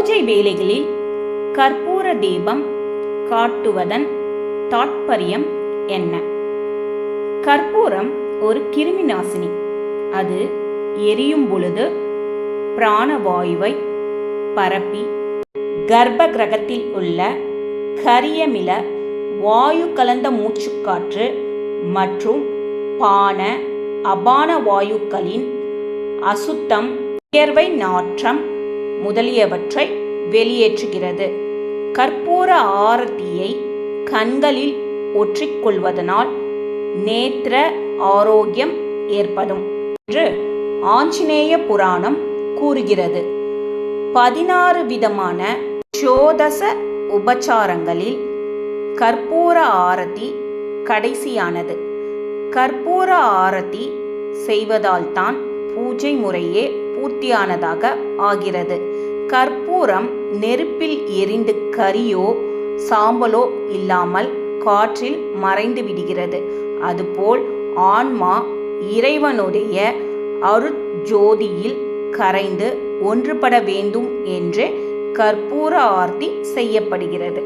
பூஜை வேலைகளில் கற்பூர தீபம் காட்டுவதன் தாற்பயம் என்ன? கற்பூரம் ஒரு கிருமி நாசினி அது எரியும் பொழுது பிராணவாயுவை பரப்பி கர்ப்ப கிரகத்தில் உள்ள கரியமில வாயு கலந்த மூச்சுக்காற்று மற்றும் பான அபான வாயுக்களின் அசுத்தம் உயர்வை நாற்றம் முதலியவற்றை வெளியேற்றுகிறது. கற்பூர ஆரத்தியை கண்களில் ஒற்றிக்கொள்வதனால் நேத்திர ஆரோக்கியம் ஏற்படும் என்று ஆஞ்சநேய புராணம் கூறுகிறது. பதினாறு விதமான சோதச உபச்சாரங்களில் கற்பூர ஆரத்தி கடைசியானது. கற்பூர ஆரத்தி செய்வதால்தான் பூஜை முறையே பூர்த்தியானதாக ஆகிறது. கற்பூரம் நெருப்பில் எரிந்து கரியோ சாம்பலோ இல்லாமல் காற்றில் மறைந்து விடுகிறது. அதுபோல் ஆன்மா இறைவனுடைய அருட்ஜோதியில் கரைந்து ஒன்றுபட வேண்டும் என்று கற்பூர ஆர்த்தி செய்யப்படுகிறது.